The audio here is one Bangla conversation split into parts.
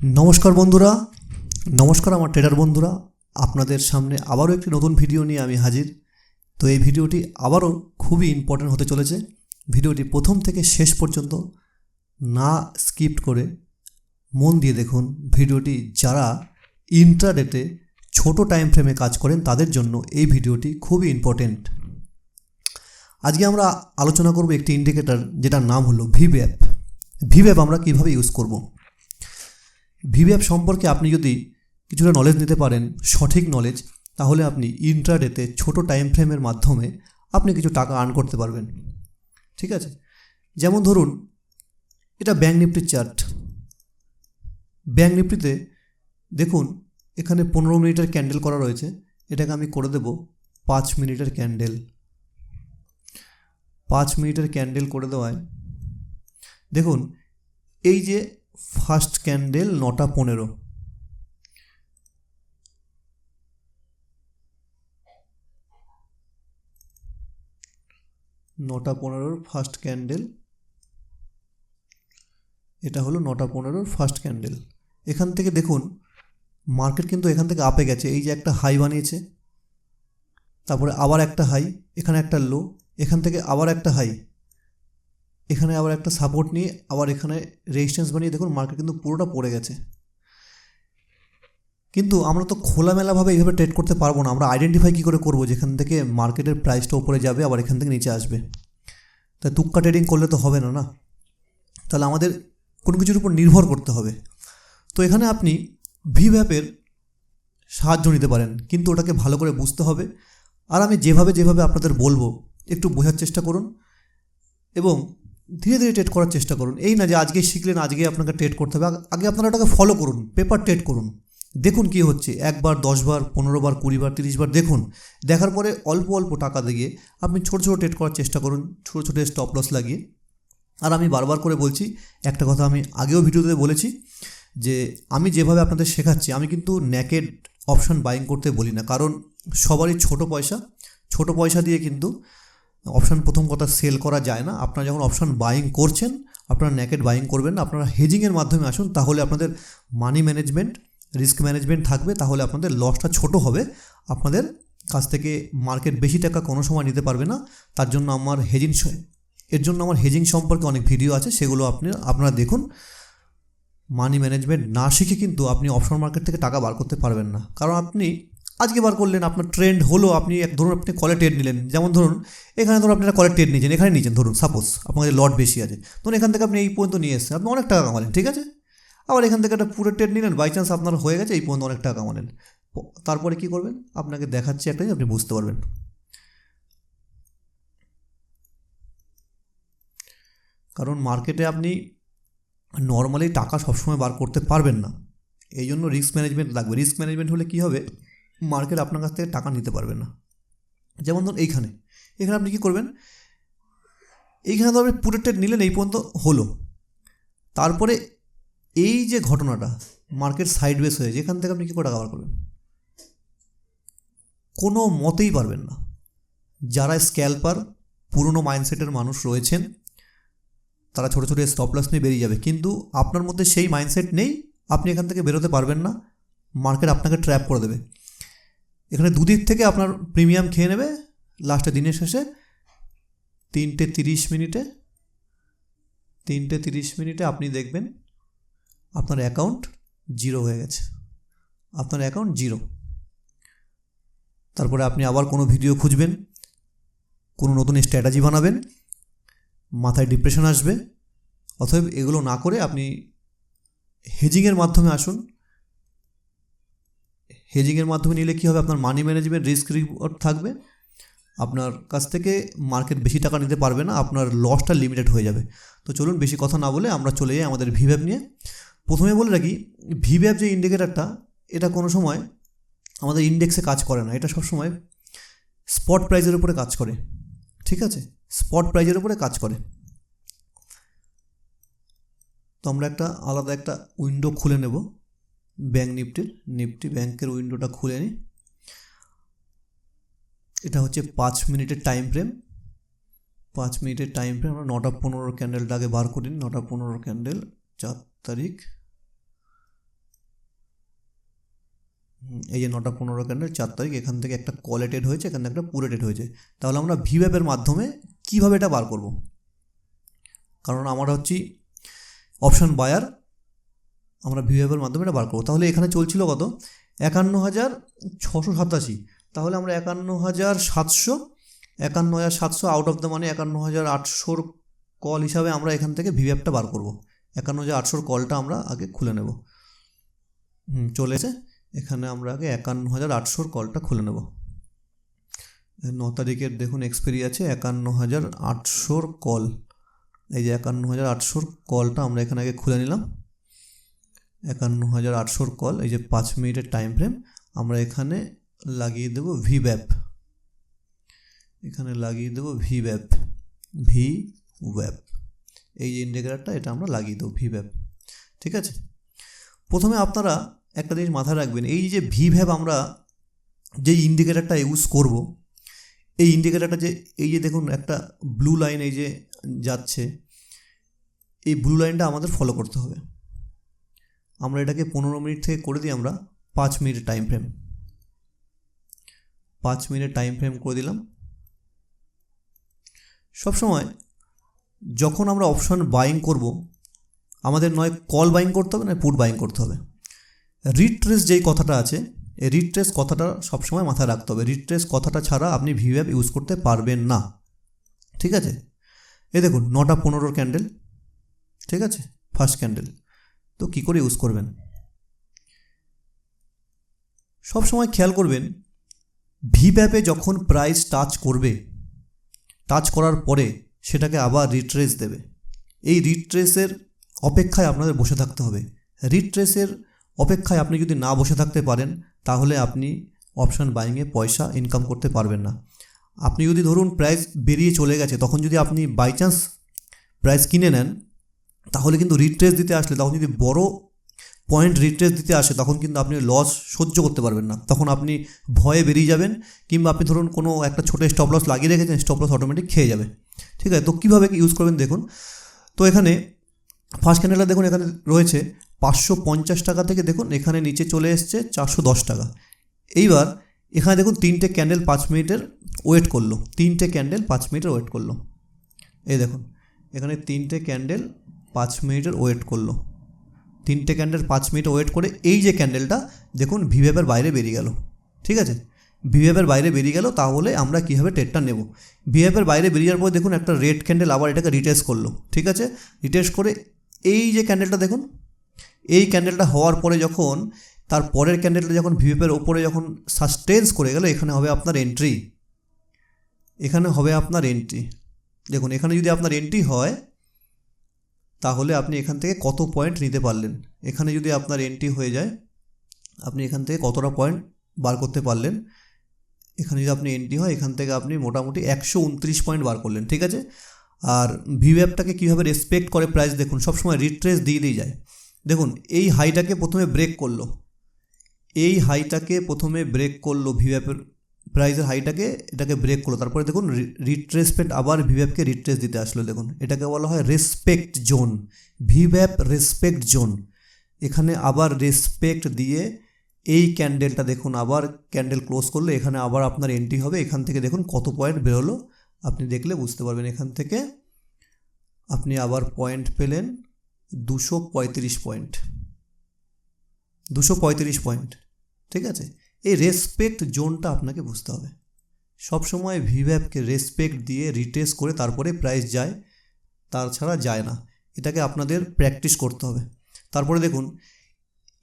নমস্কার বন্ধুরা, নমস্কার আমার ট্রেডার বন্ধুরা। আপনাদের সামনে আবারও একটি নতুন ভিডিও নিয়ে আমি হাজির। তো এই ভিডিওটি আবারও খুবই ইম্পর্ট্যান্ট হতে চলেছে। ভিডিওটি প্রথম থেকে শেষ পর্যন্ত না স্কিপ করে মন দিয়ে দেখুন। ভিডিওটি যারা ইন্টারনেটে ছোট টাইম ফ্রেমে কাজ করেন, তাদের জন্য এই ভিডিওটি খুবই ইম্পর্ট্যান্ট আজকে আমরা আলোচনা করব একটি ইন্ডিকেটর যেটার নাম হলো ভিভ্যাপ ভিভ্যাপ আমরা কীভাবে ইউজ করব? ভিভ্যাপ সম্পর্কে আপনি যদি কিছুটা নলেজ নিতে পারেন, সঠিক নলেজ তাহলে আপনি ইন্ট্রাডেতে ছোট টাইম ফ্রেমের মাধ্যমে আপনি কিছু টাকা আর্ন করতে পারবেন। ঠিক আছে? যেমন ধরুন, এটা ব্যাঙ্ক নিফটির চার্ট ব্যাঙ্ক নিফটিতে দেখুন, এখানে পনেরো মিনিটের ক্যান্ডেল করা রয়েছে। এটাকে আমি করে দেব পাঁচ মিনিটের ক্যান্ডেল পাঁচ মিনিটের ক্যান্ডেল করে দেওয়ায়, দেখুন, এই যে ফার্স্ট ক্যান্ডেল নটা পনেরো। নটা পনেরোর ফার্স্ট ক্যান্ডেল। এটা হলো নটা পনেরোর ফার্স্ট ক্যান্ডেল। এখান থেকে দেখুন, মার্কেট কিন্তু এখান থেকে আপে গেছে। এই যে একটা হাই বানিয়েছে, তারপরে আবার একটা হাই এখানে একটা লো এখান থেকে আবার একটা হাই এখানে আবার একটা সাপোর্ট নিয়ে আবার এখানে রেজিস্ট্যান্স বানিয়ে দেখুন মার্কেট কিন্তু পুরোটা পড়ে গেছে। কিন্তু আমরা তো খোলামেলাভাবে এইভাবে ট্রেড করতে পারব না। আমরা আইডেন্টিফাই কী করে করব? যেখান থেকে মার্কেটের প্রাইসটা উপরে যাবে, আবার এখান থেকে নিচে আসবে। তাই তুক্কা ট্রেডিং করলে তো হবে না না? তাহলে আমাদের কোনো কিছুর উপর নির্ভর করতে হবে। তো এখানে আপনি ভিভ্যাপের সাহায্য নিতে পারেন, কিন্তু ওটাকে ভালো করে বুঝতে হবে। আর আমি যেভাবে যেভাবে আপনাদের বলব, একটু বোঝার চেষ্টা করুন। এবং ধীরে ধীরে ট্রেড করার চেষ্টা করুন। এই না যে আজকেই শিখলেন, আজকেই আপনাকে ট্রেড করতে হবে। আগে আপনারা ওটাকে ফলো করুন পেপার ট্রেড করুন। দেখুন কী হচ্ছে। একবার, দশবার, পনেরোবার, কুড়িবার, তিরিশবার দেখুন। দেখার পরে অল্প অল্প টাকা দিয়ে আপনি ছোটো ছোটো ট্রেড করার চেষ্টা করুন, ছোটো ছোটো স্টপ লস লাগিয়ে। আর আমি বারবার করে বলছি, একটা কথা আমি আগেও ভিডিওতে বলেছি, যে আমি যেভাবে আপনাদের শেখাচ্ছি, আমি কিন্তু ন্যাকেড অপশন বাইং করতে বলি না। কারণ সবারই ছোট পয়সা। ছোট পয়সা দিয়ে কিন্তু অপশান প্রথম কথা সেল করা যায় না। আপনারা যখন অপশান বাইং করছেন, আপনারা ন্যাকেট বাইং করবেন না। আপনারা হেজিংয়ের মাধ্যমে আসুন, তাহলে আপনাদের মানি ম্যানেজমেন্ট রিস্ক ম্যানেজমেন্ট থাকবে, তাহলে আপনাদের লসটা ছোট হবে। আপনাদের কাছ থেকে মার্কেট বেশি টাকা কোনো সময় নিতে পারবে না। তার জন্য আমার হেজিং এর জন্য আমার হেজিং সম্পর্কে অনেক ভিডিও আছে, সেগুলো আপনি, আপনারা দেখুন। মানি ম্যানেজমেন্ট না শিখে কিন্তু আপনি অপশন মার্কেট থেকে টাকা বার করতে পারবেন না। কারণ আপনি আজকে বার করলেন, আপনার ট্রেন্ড হলো, আপনি এক ধরুন আপনি কলে ট্রেড নিলেন। যেমন ধরুন, এখানে ধরুন আপনারা কলে ট্রেড নিয়েছেন, এখানে নিয়েছেন, ধরুন সাপোজ আপনাদের লট বেশি আছে। ধরুন এখান থেকে আপনি এই পর্যন্ত নিয়ে এসেছেন, আপনি অনেক টাকা কামালেন, ঠিক আছে? আবার এখান থেকে একটা পুরো ট্রেড নিলেন বাই চান্স আপনার হয়ে গেছে, এই পর্যন্ত অনেক টাকা কামালেন। তারপরে কী করবেন? আপনাকে দেখাচ্ছি একটা, আপনি বুঝতে পারবেন। কারণ মার্কেটে আপনি নর্মালি টাকা সবসময় বার করতে পারবেন না। এই জন্য রিস্ক ম্যানেজমেন্ট লাগবে। রিস্ক ম্যানেজমেন্ট হলে কী হবে? মার্কেট আপনার কাছ থেকে টাকা নিতে পারবে না। যেমন ধরুন এইখানে। এখানে আপনি কী করবেন? এইখানে তো আপনি ট্রেড নিলেন, এই পর্যন্ত হলো। তারপরে এই যে ঘটনাটা, মার্কেট সাইড বেস হয়েছে এখান থেকে আপনি কী করে টাকা বার করবেন? কোনো মতেই পারবেন না। যারা স্ক্যালপার পুরনো মাইন্ডসেটের মানুষ রয়েছেন, তারা ছোটো ছোটো স্টপ লস নিয়ে বেরিয়ে যাবে। কিন্তু আপনার মধ্যে সেই মাইন্ডসেট নেই, আপনি এখান থেকে বেরোতে পারবেন না, মার্কেট আপনাকে ট্র্যাপ করে দেবে। এখানে দুদিক থেকে আপনার প্রিমিয়াম খেয়ে নেবে লাস্টে দিনের শেষে তিনটে তিরিশ মিনিটে, তিনটে তিরিশ মিনিটে আপনি দেখবেন আপনার অ্যাকাউন্ট জিরো হয়ে গেছে। আপনার অ্যাকাউন্ট জিরো। তারপরে আপনি আবার কোনো ভিডিও খুঁজবেন, কোনো নতুন স্ট্র্যাটাজি বানাবেন, মাথায় ডিপ্রেশন আসবে, অতএব এগুলো না করে আপনি হেজিংয়ের মাধ্যমে আসুন হেজিংয়ের মাধ্যমে নিলে কী হবে? আপনার মানি ম্যানেজমেন্ট রিস্ক রিওয়ার্ড থাকবে। আপনার কাছ থেকে মার্কেট বেশি টাকা নিতে পারবে না, আপনার লসটা লিমিটেড হয়ে যাবে। তো চলুন বেশি কথা না বলে আমরা চলে যাই আমাদের ভিভ্যাপ নিয়ে। প্রথমে বলে রাখি ভিভ্যাপ যে ইন্ডিকেটারটা এটা কোনো সময় আমাদের ইন্ডেক্সে কাজ করে না। এটা সবসময় স্পট প্রাইজের উপরে কাজ করে। ঠিক আছে? স্পট প্রাইজের উপরে কাজ করে। তো আমরা একটা আলাদা একটা উইন্ডো খুলে নেব। ব্যাঙ্ক নিফটির নিফটি ব্যাংকের উইন্ডোটা খুলে নিই এটা হচ্ছে পাঁচ মিনিটের টাইম ফ্রেম পাঁচ মিনিটের টাইম ফ্রেম আমরা নটা পনেরো ক্যান্ডেলটা আগে বার করি নটা পনেরো ক্যান্ডেল চার তারিখ। এই যে নটা পনেরো ক্যান্ডেল চার তারিখ, এখান থেকে একটা কলেটেড হয়েছে, এখান থেকে একটা পুরেটেড হয়েছে। তাহলে আমরা ভিভ্যাপের মাধ্যমে কীভাবে এটা বার করব? কারণ আমরা হচ্ছি অপশান বায়ার আমরা ভিভ্যাপের মাধ্যমে এটা বার করব। তাহলে এখানে চলছিল কত? একান্ন হাজার ছশো সাতাশি। তাহলে আমরা একান্ন হাজার সাতশো একান্ন হাজার সাতশো আউট অফ দ্য মানে একান্ন হাজার আটশোর কল হিসাবে আমরা এখান থেকে ভিভ্যাপটা বার করব। একান্ন হাজার আটশোর কলটা আমরা আগে খুলে নেব। হুম, চলে এসে এখানে আমরা আগে একান্ন হাজার আটশোর কলটা খুলে নেব। ন তারিখের দেখুন এক্সপেরি আছে একান্ন হাজার আটশোর কল এই যে একান্ন হাজার আটশোর কলটা আমরা এখানে আগে খুলে নিলাম। একান্ন হাজার আটশোর কল এই যে পাঁচ মিনিটের টাইম ফ্রেম আমরা এখানে লাগিয়ে দেব ভি ব্যাপ এখানে লাগিয়ে দেব ভি ব্যাপ ভি ওয়েব এই যে ইন্ডিকেটারটা এটা আমরা লাগিয়ে দেবো ভি ব্যাপ ঠিক আছে? প্রথমে আপনারা একটা জিনিস মাথায় রাখবেন, এই যে ভি ভ্যাপ আমরা যে ইন্ডিকেটারটা ইউজ করব, এই ইন্ডিকেটারটা যে, এই যে দেখুন, একটা ব্লু লাইন এই যে যাচ্ছে, এই ব্লু লাইনটা আমাদের ফলো করতে হবে। আমরা এটাকে পনেরো মিনিট থেকে করে দিই আমরা পাঁচ মিনিট টাইম ফ্রেম পাঁচ মিনিট টাইম ফ্রেম করে দিলাম। সবসময় যখন আমরা অপশন বাইং করব, আমাদের নয় কল বাইং করতে হবে না পুট বাইং করতে হবে। রিট্রেস যেই কথাটা আছে, এই রিট্রেস কথাটা সবসময় মাথায় রাখতে হবে। রিট্রেস কথাটা ছাড়া আপনি ভিভ্যাপ ইউজ করতে পারবেন না। ঠিক আছে? এ দেখুন, নটা পনেরোর ক্যান্ডেল ঠিক আছে? ফার্স্ট ক্যান্ডেল তো কী করে ইউজ করবেন? সব সময় খেয়াল করবেন ভিভ্যাপে যখন প্রাইস টাচ করবে টাচ করার পরে সেটাকে আবার রিট্রেস দেবে। এই রিট্রেসের অপেক্ষায় আপনাদের বসে থাকতে হবে। রিট্রেসের অপেক্ষায় আপনি যদি না বসে থাকতে পারেন, তাহলে আপনি অপশান বাইংয়ে পয়সা ইনকাম করতে পারবেন না। আপনি যদি ধরুন প্রাইস বেরিয়ে চলে গেছে, তখন যদি আপনি বাই চান্স প্রাইস কিনে নেন তাহলে কিন্তু রিট্রেস দিতে আসলে, তখন যদি বড় পয়েন্ট রিট্রেস দিতে আসে, তখন কিন্তু আপনি লস সহ্য করতে পারবেন না। তখন আপনি ভয়ে বেরিয়ে যাবেন, কিংবা আপনি ধরুন কোনো একটা ছোটো স্টপ লস লাগিয়ে রেখেছেন স্টপ লস অটোমেটিক খেয়ে যাবে। ঠিক আছে? তো কীভাবে ইউজ করবেন দেখুন? তো এখানে ফার্স্ট ক্যান্ডেলটা দেখুন, এখানে রয়েছে পাঁচশো পঞ্চাশ টাকা থেকে দেখুন, এখানে নিচে চলে এসছে চারশো দশ টাকা। এইবার এখানে দেখুন, তিনটে ক্যান্ডেল পাঁচ মিনিটের ওয়েট করল। তিনটে ক্যান্ডেল পাঁচ মিনিটের ওয়েট করল। এই দেখুন, এখানে তিনটে ক্যান্ডেল পাঁচ মিনিটের ওয়েট করল। তিনটে ক্যান্ডেল পাঁচ মিনিট ওয়েট করে এই যে ক্যান্ডেলটা, দেখুন ভিভেপের বাইরে বেরিয়ে গেল। ঠিক আছে? ভিভেপের বাইরে বেরিয়ে গেল, তাহলে আমরা কীভাবে টেটটা নেব? ভিভেপের বাইরে বেরিয়ে যাওয়ার পর দেখুন, একটা রেড ক্যান্ডেল আবার এটাকে রিটেস্ট করল। ঠিক আছে? রিটেস্ট করে এই যে ক্যান্ডেলটা দেখুন, এই ক্যান্ডেলটা হওয়ার পরে যখন, তার পরের ক্যান্ডেলটা যখন ভিভেপের ওপরে যখন সাস্টেন্স করে গেল, এখানে হবে আপনার এন্ট্রি। এখানে হবে আপনার এন্ট্রি। দেখুন, এখানে যদি আপনার এন্ট্রি হয় তাহলে আপনি এখান থেকে কত পয়েন্ট নিতে পারলেন? এখানে যদি আপনার এন্ট্রি হয়ে যায়, আপনি এখান থেকে কতটা পয়েন্ট বার করতে পারলেন? এখানে যদি আপনি এন্ট্রি হয়, এখান থেকে আপনি মোটামুটি একশো উনত্রিশ পয়েন্ট বার করলেন, ঠিক আছে? আর ভিভ্যাপটাকে কীভাবে রেসপেক্ট করে প্রাইস দেখুন, সবসময় রিট্রেস দিয়ে দিয়ে যায়। দেখুন, এই হাইটাকে প্রথমে ব্রেক করল। এই হাইটাকে প্রথমে ব্রেক করল ভিভ্যাপের প্রাইসের হাইটাকে এটাকে ব্রেক করল। তারপরে দেখুন রিট্রেসপেক্ট আবার ভিভ্যাপকে রিট্রেস দিতে আসলো। দেখুন, এটাকে বলা হয় রেসপেক্ট জোন ভিভ্যাপ রেসপেক্ট জোন এখানে আবার রেসপেক্ট দিয়ে এই ক্যান্ডেলটা দেখুন, আবার ক্যান্ডেল ক্লোজ করলে। এখানে আবার আপনার এন্ট্রি হবে। এখান থেকে দেখুন কত পয়েন্ট বেরোলো। আপনি দেখলে বুঝতে পারবেন। এখান থেকে আপনি আবার পয়েন্ট পেলেন দুশো পঁয়ত্রিশ পয়েন্ট দুশো পঁয়ত্রিশ পয়েন্ট ঠিক আছে? এই রেসপেক্ট জোনটা আপনাকে বুঝতে হবে। সবসময় ভিভ্যাপকে রেসপেক্ট দিয়ে রিটেস্ট করে তারপরে প্রাইস যায় তাছাড়া যায় না। এটাকে আপনাদের প্র্যাকটিস করতে হবে। তারপরে দেখুন,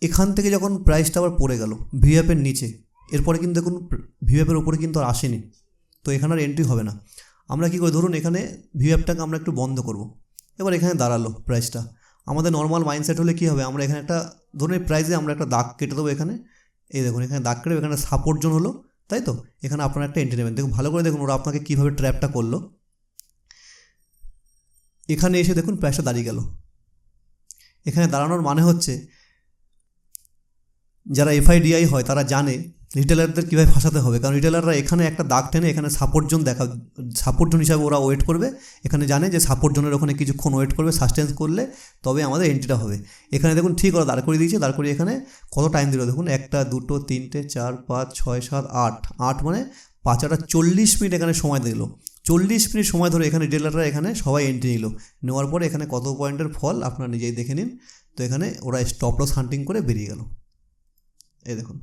এখান থেকে যখন প্রাইসটা আবার পড়ে গেল ভিভ্যাপের নিচে, এরপরে কিন্তু দেখুন ভিভ্যাপের ওপরে কিন্তু আর আসেনি। তো এখানে আর এন্ট্রি হবে না। আমরা কী করি? ধরুন এখানে ভিভ্যাপটাকে আমরা একটু বন্ধ করব। এবার এখানে দাঁড়াল প্রাইসটা আমাদের নর্মাল মাইন্ডসেট হলে কী হবে? আমরা এখানে একটা, ধরুন প্রাইসে আমরা একটা দাগ কেটে দেবো এখানে। এই দেখুন, এখানে দাগ কেটে এখানে সাপোর্ট জোন হলো, তাই তো? এখানে আপনারা একটা এন্ট্রি নেবেন দেখুন, ভালো করে দেখুন ওরা আপনাকে কীভাবে ট্র্যাপটা করল। এখানে এসে দেখুন প্রাইসটা দাঁড়িয়ে গেল। এখানে দাঁড়ানোর মানে হচ্ছে, যারা এফআইডিআই হয়, তারা জানে রিটেলারদের কীভাবে ফাঁসাতে হবে? কারণ রিটেলাররা এখানে একটা দাগ টেনে এখানে সাপোর্ট জোন দেখা সাপোর্ট জোন হিসাবে ওরা ওয়েট করবে। এখানে জানে যে সাপোর্ট জোনের ওখানে কিছুক্ষণ ওয়েট করবে সাস্টেন্স করলে তবে আমাদের এন্ট্রিটা হবে। এখানে দেখুন ঠিক ওরা দাঁড় করিয়ে দিয়েছে, দাঁড় করিয়ে এখানে কত টাইম দিল? দেখুন একটা, দুটো, তিনটে, চার, পাঁচ, ছয়, সাত, আট। আট মানে পাঁচ আটা চল্লিশ মিনিট এখানে সময় দিল। চল্লিশ মিনিট সময় ধরে এখানে রিটেলাররা এখানে সবাই এন্ট্রি নিল। নেওয়ার পরে এখানে কত পয়েন্টের ফল? আপনারা নিজেই দেখে নিন। তো এখানে ওরা স্টপ লস হান্টিং করে বেরিয়ে গেল। এই দেখুন।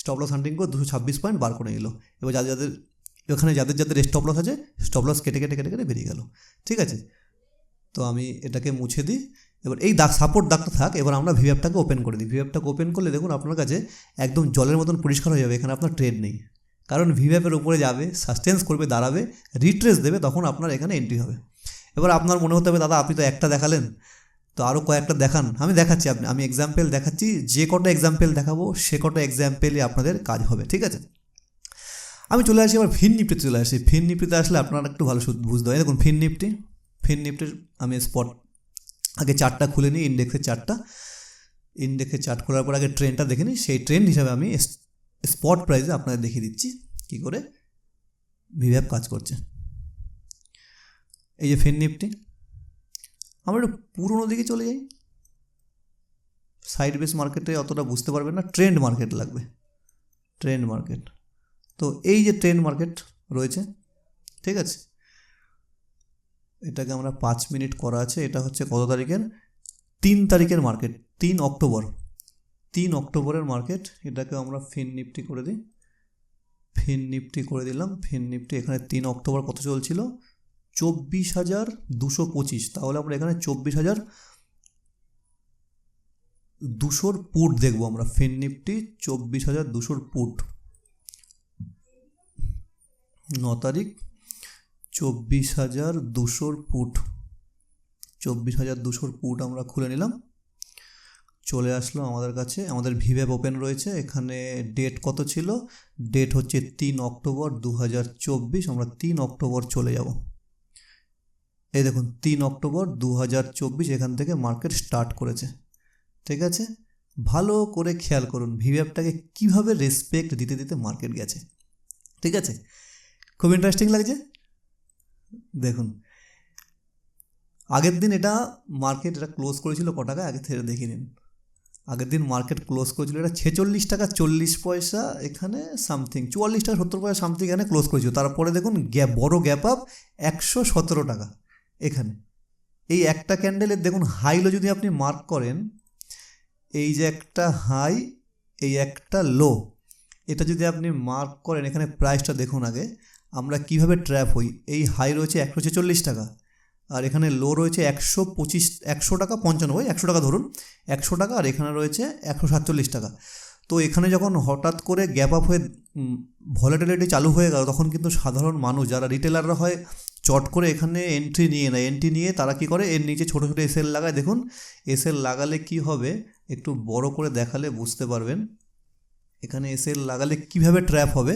স্টপ লস হান্টিং করে দুশো ছাব্বিশ পয়েন্ট বার করে নিল। এবার যাদের যাদের, এখানে যাদের যাদের স্টপ লস আছে স্টপ লস কেটে কেটে কেটে কেটে বেরিয়ে গেল। ঠিক আছে? তো আমি এটাকে মুছে দিই। এবার এই দাগ সাপোর্ট দাগটা থাক, এবার আমরা ভিভ্যাপটাকে ওপেন করে দিই। ভিভ্যাপটাকে ওপেন করলে দেখুন আপনার কাছে একদম জলের মতন পরিষ্কার হয়ে যাবে, এখানে আপনার ট্রেড নেই। কারণ ভিভ্যাপের উপরে যাবে সাস্টেন্স করবে, দাঁড়াবে রিট্রেস দেবে, তখন আপনার এখানে এন্ট্রি হবে। এবার আপনার মনে হতে হবে, দাদা, আপনি তো একটা দেখালেন তো আরও কয়েকটা দেখান। আমি দেখাচ্ছি, আপনি আমি এক্সাম্পল দেখাচ্ছি, যে কটা এক্সাম্পল দেখাবো, সে কটা এক্সাম্পলই আপনাদের কাজ হবে, ঠিক আছে? আমি চলে আসি, আবার ফিন নিফটিতে চলে আসি। ফিন নিফটিতে আসলে আপনারা একটু ভালো বুঝতে হয় দেখুন, ফিন নিফটি ফিন নিফটির আমি স্পট আগে চারটা খুলে নিই ইন্ডেক্সের চারটা। ইন্ডেক্সের চার্ট খোলার পর আগে ট্রেনটা দেখে নিই। সেই ট্রেন্ড হিসাবে আমি স্পট প্রাইসে আপনাদের দেখিয়ে দিচ্ছি, কী করে? ভিভ্যাপ কাজ করছে। এই যে ফিন নিফটি আমরা একটু পুরোনো দিকে চলে যাই। সাইড বেস মার্কেটে অতটা বুঝতে পারবেন না ট্রেন্ড মার্কেট লাগবে। ট্রেন্ড মার্কেট তো এই যে ট্রেন্ড মার্কেট রয়েছে, ঠিক আছে? এটাকে আমরা পাঁচ মিনিট করা আছে, এটা হচ্ছে কত তারিখের? তিন তারিখের মার্কেট তিন অক্টোবর। তিন অক্টোবরের মার্কেট এটাকে আমরা ফিন নিফটি করে দিই। ফিন নিফটি করে দিলাম ফিন নিফটি এখানে তিন অক্টোবর কত চলছিল? চব্বিশ হাজার দুশো পঁচিশ, তাহলে আমরা এখানে চব্বিশ হাজার দুশোর পুট দেখব আমরা, ফিন নিফটি চব্বিশ হাজার দুশোর পুট। ন তারিখ, চব্বিশ হাজার দুশোর পুট। চব্বিশ হাজার দুশোর পুট আমরা খুলে নিলাম। চলে আসলো আমাদের কাছে, আমাদের ভিভ্যাপ ওপেন রয়েছে, এখানে ডেট কত ছিল? ডেট হচ্ছে তিন অক্টোবর দু হাজার চব্বিশ, আমরা তিন অক্টোবর চলে যাব। এই দেখুন, তিন অক্টোবর দু হাজার চব্বিশ এখান থেকে মার্কেট স্টার্ট করেছে। ঠিক আছে? ভালো করে খেয়াল করুন ভিভ্যাপটাকে কীভাবে রেসপেক্ট দিতে দিতে মার্কেট গেছে। ঠিক আছে? খুব ইন্টারেস্টিং লাগছে? দেখুন, আগের দিন এটা মার্কেট এটা ক্লোজ করেছিল ক টাকা আগে থেকে দেখে নিন। আগের দিন মার্কেট ক্লোজ করেছিল এটা ছেচল্লিশ টাকা চল্লিশ পয়সা এখানে সামথিং চুয়াল্লিশ টাকা সত্তর পয়সা সামথিং এখানে ক্লোজ করেছিল। তারপরে দেখুন গ্যাপ বড় গ্যাপ আপ একশো সতেরো টাকা। এখানে। এই একটা ক্যান্ডেলের দেখুন হাইলো যদি আপনি মার্ক করেন, এই যে একটা হাই এই একটা লো এটা যদি আপনি মার্ক করেন, এখানে প্রাইসটা দেখুন আগে, আমরা কীভাবে ট্র্যাপ হই? এই হাই রয়েছে একশো ছেচল্লিশ টাকা, আর এখানে লো রয়েছে একশো পঁচিশ, একশো টাকা পঞ্চানব্বই একশো টাকা ধরুন, একশো টাকা, আর এখানে রয়েছে একশো সাতচল্লিশ টাকা। তো এখানে যখন হঠাৎ করে গ্যাপ আপ হয়ে ভলেটিলিটি চালু হয়ে গেল, তখন কিন্তু সাধারণ মানুষ, যারা রিটেলাররা হয় চট করে এখানে এন্ট্রি নিয়ে নেয়। এন্ট্রি নিয়ে তারা কি করে? এর নিচে ছোটো ছোটো এসএল লাগায়। দেখুন এসএল লাগালে কি হবে? একটু বড় করে দেখালে বুঝতে পারবেন। এখানে এসএল লাগালে কীভাবে ট্র্যাপ হবে?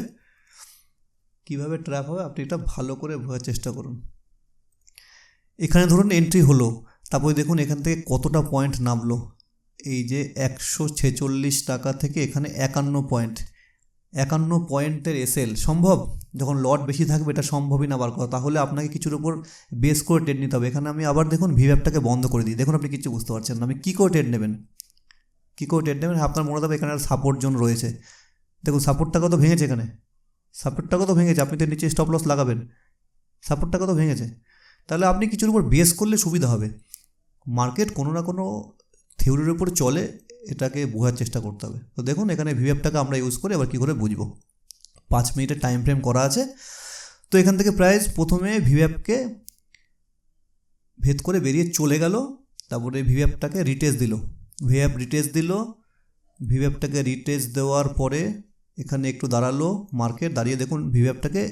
কীভাবে ট্র্যাপ হবে? আপনি এটা ভালো করে বোঝার চেষ্টা করুন। এখানে ধরুন এন্ট্রি হলো। তারপরে দেখুন, এখান থেকে কতটা পয়েন্ট নামলো? এই যে একশো ছেচল্লিশ টাকা থেকে এখানে একান্ন পয়েন্ট একান্ন পয়েন্টের এসএল সম্ভব? যখন লট বেশি থাকবে, এটা সম্ভবই না বার করা। তাহলে আপনাকে কিছুর উপর বেস করে ট্রেড নিতে হবে। এখানে আমি আবার দেখুন ভিভ্যাপটাকে বন্ধ করে দিই। দেখুন আপনি কিছু বুঝতে পারছেন না। আমি কী করে ট্রেড নেবেন? কী করে ট্রেড নেবেন? আপনার মনে হবে এখানে সাপোর্ট জোন রয়েছে। দেখুন সাপোর্টটা কত ভেঙেছে এখানে? সাপোর্টটা কত ভেঙেছে? আপনি তো নিচে স্টপ লস লাগাবেন। সাপোর্টটা কত ভেঙেছে? তাহলে আপনি কিছুর উপর বেস করলে সুবিধা হবে। মার্কেট কোনো না কোনো থিওরির উপর চলে। এটাকে বোঝার চেষ্টা করতে হবে। তো দেখুন, এখানে ভিভ্যাপটাকে আমরা ইউজ করে এবার কী করে বুঝব? পাঁচ মিনিটের টাইম ফ্রেম করা আছে। তো এখান থেকে প্রাইস প্রথমে ভিভ্যাপকে ভেদ করে বেরিয়ে চলে গেল, তারপরে ভিভ্যাপটাকে রিটেস্ট দিল। ভিভ্যাপ রিটেস্ট দিল ভিভ্যাপটাকে রিটেস্ট দেওয়ার পরে এখানে একটু দাঁড়াল মার্কেট দাঁড়িয়ে দেখুন ভিভ্যাপটাকে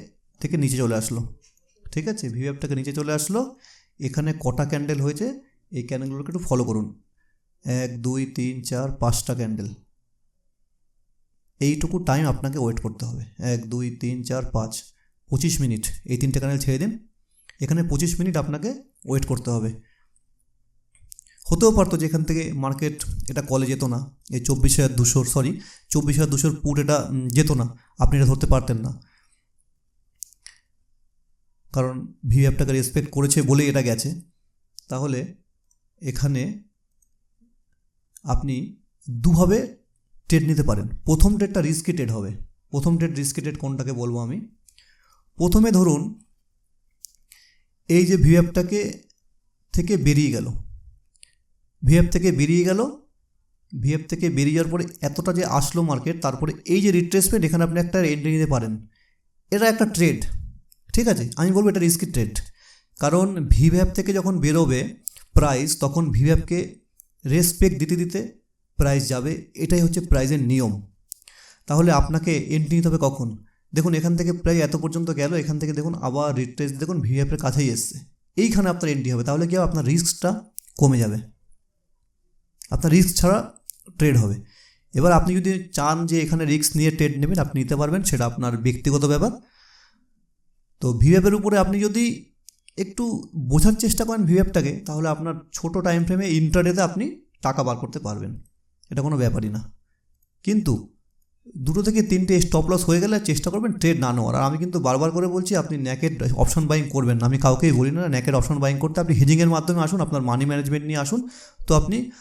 থেকে নিচে চলে আসলো। ঠিক আছে? ভিভ্যাপটাকে নিচে চলে আসলো। এখানে কটা ক্যান্ডেল হয়েছে? এই ক্যান্ডেলগুলোকে একটু ফলো করুন। এক, দুই, তিন, চার, পাঁচটা ক্যান্ডেল এইটুকু টাইম আপনাকে ওয়েট করতে হবে। এক, দুই, তিন, চার, পাঁচ, পঁচিশ মিনিট এই তিনটে ক্যান্ডেল ছেড়ে দিন। এখানে পঁচিশ মিনিট আপনাকে ওয়েট করতে হবে। হতেও পারতো যে এখান থেকে মার্কেট এটা কলে যেত না। এই চব্বিশ হাজার দুশোর সরি চব্বিশ হাজার দুশোর পুট এটা যেত না। আপনি এটা ধরতে পারতেন না। কারণ ভি অ্যাপটাকে রেসপেক্ট করেছে বলেই এটা গেছে। তাহলে এখানে আপনি দুভাবে ট্রেড নিতে পারেন। প্রথম ট্রেডটা রিস্কি ট্রেড হবে। প্রথম ট্রেড রিস্কি ট্রেড কোনটাকে বলব আমি? প্রথমে ধরুন, এই যে ভিএফটাকে থেকে বেরিয়ে গেল। ভিএফ থেকে বেরিয়ে গেল। ভিএফ থেকে বেরিয়ে যাওয়ার পরে এতটা যে আসলো মার্কেট তারপরে এই যে রিট্রেসমেন্ট এখানে আপনি একটা এন্ট্রি নিতে পারেন। এটা একটা ট্রেড ঠিক আছে? আমি বলব এটা রিস্কি ট্রেড কারণ ভিভ্যাপ থেকে যখন বেরোবে প্রাইস তখন ভিভ্যাপকে রেসপেক্ট দিতে দিতে প্রাইস যাবে। এটাই হচ্ছে প্রাইজের নিয়ম। তাহলে আপনাকে এন্ট্রি নিতে হবে কখন? দেখুন, এখান থেকে প্রায় এত পর্যন্ত গেল, এখান থেকে দেখুন আবার রিট্রেস দেখুন ভিভ্যাপের কাছেই এসছে। এইখানে আপনার এন্ট্রি হবে। তাহলে কি হবে? আপনার রিস্কটা কমে যাবে। আপনার রিস্ক ছাড়া ট্রেড হবে। এবার আপনি যদি চান যে এখানে রিস্ক নিয়ে ট্রেড নেবেন, আপনি নিতে পারবেন। সেটা আপনার ব্যক্তিগত ব্যাপার। তো ভিএফের উপরে আপনি যদি একটু বোঝার চেষ্টা করেন ভিভ্যাপটাকে তাহলে আপনার ছোট টাইম ফ্রেমে ইন্টারডেতে আপনি টাকা বার করতে পারবেন। এটা কোনো ব্যাপারই না। কিন্তু দুটো থেকে তিনটে স্টপ লস হয়ে গেলে চেষ্টা করবেন ট্রেড না নেওয়ার। আর আমি কিন্তু বারবার করে বলছি, আপনি ন্যাকেড অপশন বাইং করবেন না। আমি কাউকেই বলি না ন্যাকেড অপশন বাইং করতে আপনি হেজিংয়ের মাধ্যমে আসুন, আপনার মানি ম্যানেজমেন্ট নিয়ে আসুন। তো আপনি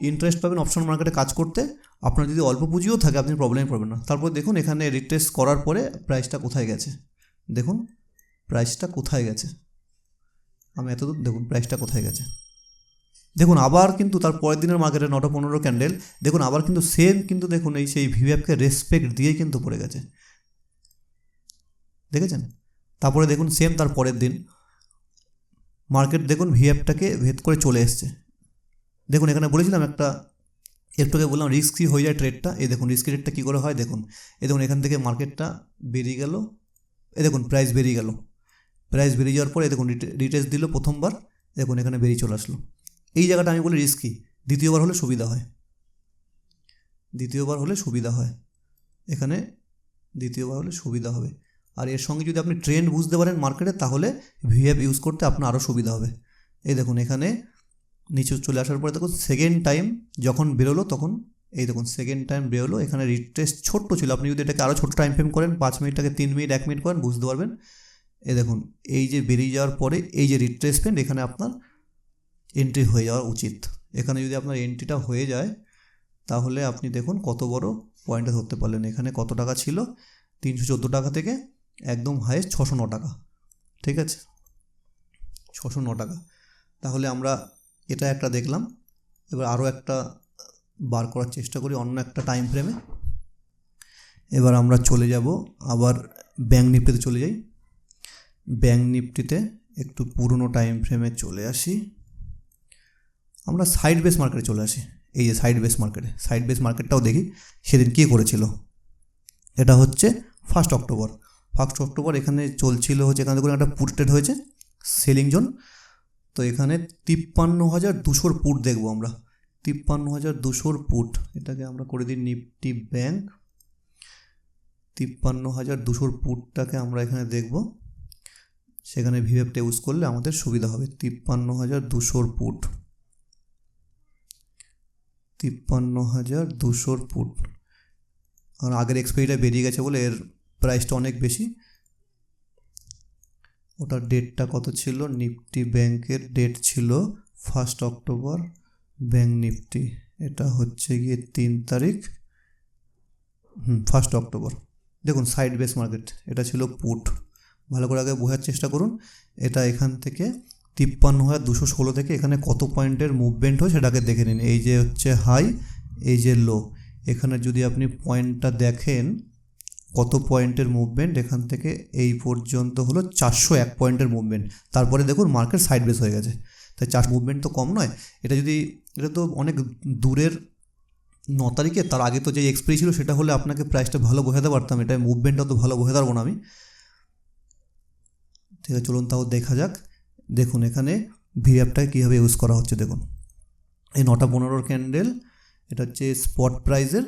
ইন্টারেস্ট পাবেন অপশন মার্কেটে কাজ করতে। আপনার যদি অল্প পুঁজিও থাকে, আপনি প্রবলেমে পড়বেন না। তারপর দেখুন, এখানে রিটেস্ট করার পরে প্রাইসটা কোথায় গেছে? দেখুন প্রাইসটা কোথায় গেছে? আমি এতদূর দেখুন প্রাইসটা কোথায় গেছে? দেখুন, আবার কিন্তু তার পরের দিনের মার্কেটে নটা পনেরো ক্যান্ডেল দেখুন, আবার কিন্তু সেম কিন্তু দেখুন, এই সেই ভিভ্যাপকে রেসপেক্ট দিয়েই কিন্তু পড়ে গেছে। দেখেছেন? তারপরে দেখুন সেম তার পরের দিন মার্কেট দেখুন ভিএফটাকে ভেদ করে চলে এসছে। দেখুন, এখানে বলেছিলাম একটা একটু আগে বললাম রিস্কি হয়ে যায় ট্রেডটা এই দেখুন রিস্কি ট্রেডটা কী করে হয়? দেখুন, এই দেখুন, এখান থেকে মার্কেটটা বেরিয়ে গেল। এই দেখুন প্রাইস বেরিয়ে গেল। প্রাইস বেরিয়ে যাওয়ার পরে, দেখুন রিটেস্ট দিল প্রথমবার, দেখুন, এখানে বেরিয়ে চলে আসলো। এই জায়গাটা আমি বলি রিস্কি দ্বিতীয়বার হলে সুবিধা হয়। দ্বিতীয়বার হলে সুবিধা হয়। এখানে দ্বিতীয়বার হলে সুবিধা হবে। আর এর সঙ্গে যদি আপনি ট্রেন্ড বুঝতে পারেন মার্কেটে তাহলে ভিএফ ইউজ করতে আপনার আরও সুবিধা হবে। এই দেখুন, এখানে নিচে চলে আসার পরে দেখুন সেকেন্ড টাইম যখন বেরোলো, তখন এই দেখুন সেকেন্ড টাইম বেরোলো, এখানে রিটেস্ট ছোট্ট ছিল। আপনি যদি এটাকে আরও ছোটো টাইম ফ্রেম করেন, পাঁচ মিনিটটাকে তিন মিনিট, এক মিনিট করেন, বুঝতে পারবেন। এই দেখুন, এই যে বেরিয়ে যাওয়ার পরে এই যে রিট্রেসমেন্ট এখানে আপনার এন্ট্রি হয়ে যাওয়া উচিত। এখানে যদি আপনার এন্ট্রিটা হয়ে যায়, তাহলে আপনি দেখুন কত বড় পয়েন্টে ধরতে পারলেন। এখানে কত টাকা ছিল? তিনশো চোদ্দ টাকা থেকে একদম হায়েস্ট ছশো ন টাকা। ঠিক আছে? ছশো ন টাকা। তাহলে আমরা এটা একটা দেখলাম। এবার আরও একটা বার করার চেষ্টা করি অন্য একটা টাইম ফ্রেমে এবার আমরা চলে যাব, আবার ব্যাঙ্ক নিফটিতে চলে যাই। ব্যাঙ্ক নিফটিতে একটু পুরনো টাইম ফ্রেমে চলে আসি। আমরা সাইড বেস মার্কেটে চলে আসি। এই যে সাইড বেস মার্কেটে সাইড বেস মার্কেটটাও দেখি সেদিন কী করেছিল। এটা হচ্ছে ফার্স্ট অক্টোবর ফার্স্ট অক্টোবর এখানে চলছিল হচ্ছে এখানে দেখুন একটা পুট ট্রেড হয়েছে সেলিং জোন তো এখানে তিপ্পান্ন হাজার দুশোর পুট দেখব আমরা। তিপ্পান্ন হাজার দুশোর পুট এটাকে আমরা করে দিই নিফটি ব্যাংক তিপ্পান্ন হাজার দুশোর পুটটাকে আমরা এখানে দেখব। সেখানে ভিভেপটা ইউজ করলে আমাদের সুবিধা হবে তিপ্পান্ন হাজার দুশোর পুট। তিপ্পান্ন হাজার দুশোর পুট। আর আগের এক্সপায়ারিটা বেরিয়ে গেছে বলে এর প্রাইসটা অনেক বেশি। ওটার ডেটটা কত ছিল? নিফটি ব্যাংকের ডেট ছিল ফার্স্ট অক্টোবর ব্যাংক নিফটি, এটা হচ্ছে গিয়ে তিন তারিখ। হুম ফার্স্ট অক্টোবর দেখুন সাইড বেস মার্কেট এটা ছিল পুট। ভালো করে আগে বোঝার চেষ্টা করুন। এটা এখান থেকে তিপ্পান্ন হাজার দুশো ষোলো থেকে এখানে কত পয়েন্টের মুভমেন্ট হয় সেটাকে দেখে নিন। এই যে হচ্ছে হাই এই যে লো এখানে যদি আপনি পয়েন্টটা দেখেন, কত পয়েন্টের মুভমেন্ট এখান থেকে এই পর্যন্ত হলো চারশো এক পয়েন্টের মুভমেন্ট তারপরে দেখুন মার্কেট সাইড বেস হয়ে গেছে। তাই চার মুভমেন্ট তো কম নয়। এটা যদি, এটা তো অনেক দূরের ন তারিখে, তার আগে তো যে এক্সপায়ারি ছিল সেটা হলে আপনাকে প্রাইসটা ভালো বোঝাতে পারতাম। এটা মুভমেন্টটা তো ভালো বোঝাতে পারব না আমি। ঠিক আছে, চলুন তাও দেখা যাক। দেখুন, এখানে ভিএফটাকে কীভাবে ইউজ করা হচ্ছে, দেখুন। এই নটা পনেরোর ক্যান্ডেল এটা হচ্ছে স্পট প্রাইজের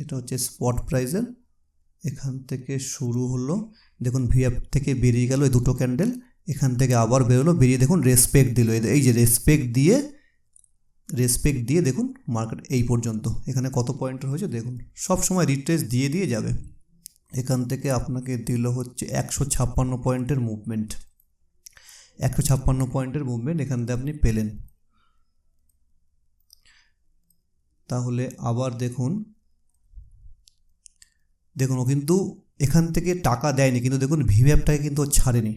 এটা হচ্ছে স্পট প্রাইজের এখান থেকে শুরু হলো, দেখুন ভিএফ থেকে বেরিয়ে গেল এই দুটো ক্যান্ডেল এখান থেকে আবার বেরোলো, বেরিয়ে দেখুন রেসপেক্ট দিল। এই- যে রেসপেক্ট দিয়ে রেসপেক্ট দিয়ে দেখুন মার্কেট এই পর্যন্ত। এখানে কত পয়েন্টের হয়েছে, দেখুন। সব সময় রিট্রেস দিয়ে দিয়ে যাবে। এখান থেকে আপনাকে দিল হচ্ছে একশো ছাপ্পান্ন পয়েন্টের মুভমেন্ট একশো ছাপ্পান্ন পয়েন্টের মুভমেন্ট এখান থেকে আপনি পেলেন। তাহলে আবার দেখুন। দেখুন, ও কিন্তু এখান থেকে টাকা দেয়নি, কিন্তু দেখুন ভিভ্যাপটাকে কিন্তু ছাড়েনি।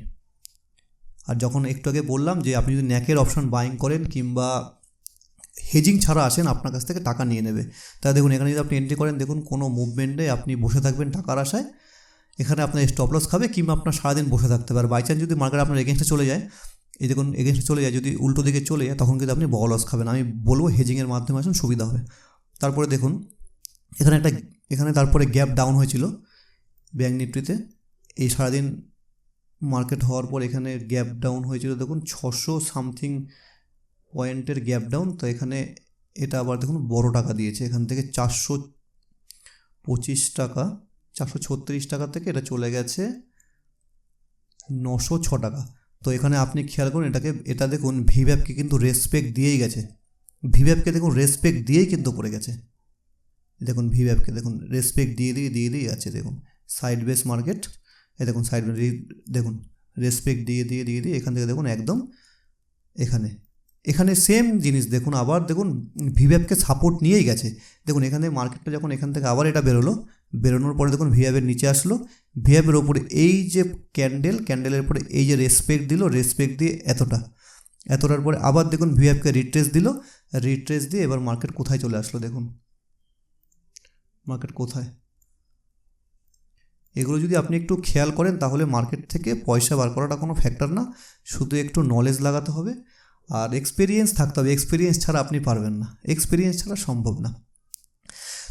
আর যখন একটু আগে বললাম যে, আপনি যদি ন্যাকের অপশন বাইং করেন কিংবা হেজিং ছাড়া আসেন, আপনার কাছ থেকে টাকা নিয়ে নেবে। তাহলে দেখুন, এখানে যদি আপনি এন্ট্রি করেন, দেখুন কোনো মুভমেন্টে আপনি বসে থাকবেন টাকার আশায়। এখানে আপনার স্টপ লস খাবে কিংবা আপনার সারাদিন বসে থাকতে পারে বাই চান্স যদি মার্কেট আপনার এগেনস্টে চলে যায়, এই দেখুন এগেনস্টে চলে যায়, যদি উল্টো দিকে চলে যায়, তখন কিন্তু আপনি বড় লস খাবেন। আমি বলব হেজিংয়ের মাধ্যমে আসুন, সুবিধা হবে। তারপরে দেখুন, এখানে একটা, এখানে তারপরে গ্যাপ ডাউন হয়েছিল ব্যাঙ্ক নিফটিতে এই সারাদিন মার্কেট হওয়ার পর এখানে গ্যাপ ডাউন হয়েছিল, দেখুন, ছশো সামথিং পয়েন্টের গ্যাপ ডাউন, তো এখানে এটা আবার দেখুন বড় টাকা দিয়েছে। এখান থেকে চারশো পঁচিশ টাকা, চারশো ছত্রিশ টাকা থেকে এটা চলে গেছে নশো ছ টাকা। তো এখানে আপনি খেয়াল করুন, এটাকে, এটা দেখুন ভিভ্যাপকে কিন্তু রেসপেক্ট দিয়েই গেছে। ভিভ্যাপকে দেখুন রেসপেক্ট দিয়েই কিন্তু পড়ে গেছে। দেখুন ভিভ্যাপকে দেখুন রেসপেক্ট দিয়ে দিয়ে দিয়ে দিয়ে আছে দেখুন। সাইড বেস মার্কেট এই দেখুন সাইড দেখুন রেসপেক্ট দিয়ে দিয়ে দিয়ে দিয়ে এখান থেকে দেখুন একদম এখানে। এখানে সেম জিনিস, দেখুন আবার দেখুন, ভিভ্যাপকে সাপোর্ট নিয়েই গেছে। দেখুন এখানে মার্কেটটা যখন এখান থেকে আবার এটা বেরোলো, বেরোনোর পরে দেখুন ভিভ্যাপের নিচে আসলো। ভিভ্যাপের ওপরে এই যে ক্যান্ডেল ক্যান্ডেলের পরে এই যে রেসপেক্ট দিল রেসপেক্ট দিয়ে এতটা। এতটার পরে আবার দেখুন ভিভ্যাপকে রিট্রেস দিল। রিট্রেস দিয়ে এবার মার্কেট কোথায় চলে আসলো দেখুন। মার্কেট কোথায়? এগুলো যদি আপনি একটু খেয়াল করেন, তাহলে মার্কেট থেকে পয়সা বার করাটা কোনো ফ্যাক্টর না। শুধু একটু নলেজ লাগাতে হবে। আর এক্সপিরিয়েন্স থাকতে হবে। এক্সপিরিয়েন্স ছাড়া আপনি পারবেন না। এক্সপিরিয়েন্স ছাড়া সম্ভব না।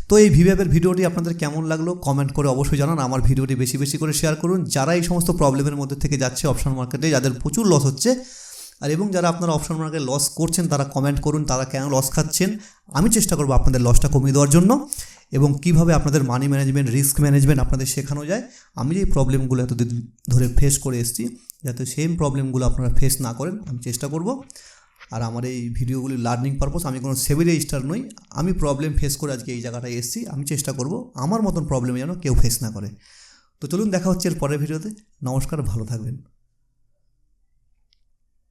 তো এই ভিভ্যাপের ভিডিওটি আপনাদের কেমন লাগল কমেন্ট করে অবশ্যই জানান। আমার ভিডিওটি বেশি বেশি করে শেয়ার করুন। যারা এই সমস্ত প্রবলেমের মধ্যে থেকে যাচ্ছে অপশন মার্কেটে যাদের প্রচুর লস হচ্ছে, আর এবং যারা আপনারা অপশন মার্কেটে লস করছেন, তারা কমেন্ট করুন, তারা কেন লস খাচ্ছেন? আমি চেষ্টা করব আপনাদের লসটা কমিয়ে দেওয়ার জন্য। এবং কীভাবে আপনাদের মানি ম্যানেজমেন্ট রিস্ক ম্যানেজমেন্ট আপনাদের শেখানো যায়, আমি যে প্রবলেমগুলো এতদিন ধরে ফেস করে এসেছি, যাতে সেম প্রবলেমগুলো আপনারা ফেস না করেন, আমি চেষ্টা করব। আর আমার এই ভিডিওগুলি লার্নিং পারপোজ আমি কোনো সেভিলে স্টার নই, আমি প্রবলেম ফেস করে আজকে এই জায়গাটায় এসেছি, আমি চেষ্টা করব আমার মতন প্রবলেম যেন কেউ ফেস না করে। তো চলুন দেখা হচ্ছে এর পরের ভিডিওতে, নমস্কার, ভালো থাকবেন।